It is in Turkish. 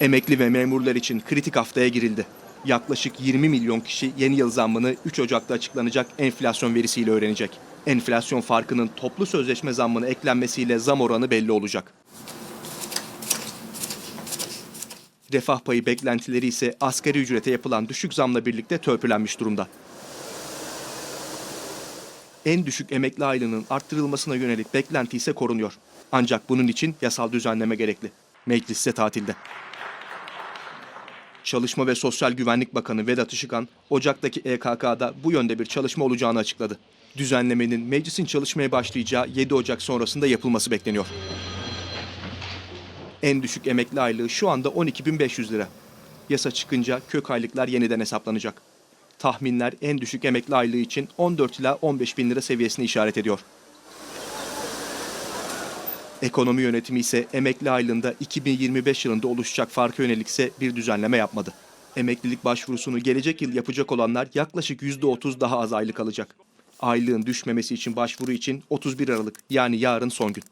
Emekli ve memurlar için kritik haftaya girildi. Yaklaşık 20 milyon kişi yeni yıl zammını 3 Ocak'ta açıklanacak enflasyon verisiyle öğrenecek. Enflasyon farkının toplu sözleşme zammına eklenmesiyle zam oranı belli olacak. Refah payı beklentileri ise asgari ücrete yapılan düşük zamla birlikte törpülenmiş durumda. En düşük emekli aylığının arttırılmasına yönelik beklenti ise korunuyor. Ancak bunun için yasal düzenleme gerekli. Meclis ise tatilde. Çalışma ve Sosyal Güvenlik Bakanı Vedat Işıkhan, Ocak'taki EKK'da bu yönde bir çalışma olacağını açıkladı. Düzenlemenin meclisin çalışmaya başlayacağı 7 Ocak sonrasında yapılması bekleniyor. En düşük emekli aylığı şu anda 12.500 lira. Yasa çıkınca kök aylıklar yeniden hesaplanacak. Tahminler en düşük emekli aylığı için 14 ila 15 bin lira seviyesini işaret ediyor. Ekonomi yönetimi ise emekli aylığında 2025 yılında oluşacak farka yönelik ise bir düzenleme yapmadı. Emeklilik başvurusunu gelecek yıl yapacak olanlar yaklaşık %30 daha az aylık alacak. Aylığın düşmemesi için başvuru için 31 Aralık yani yarın son gün.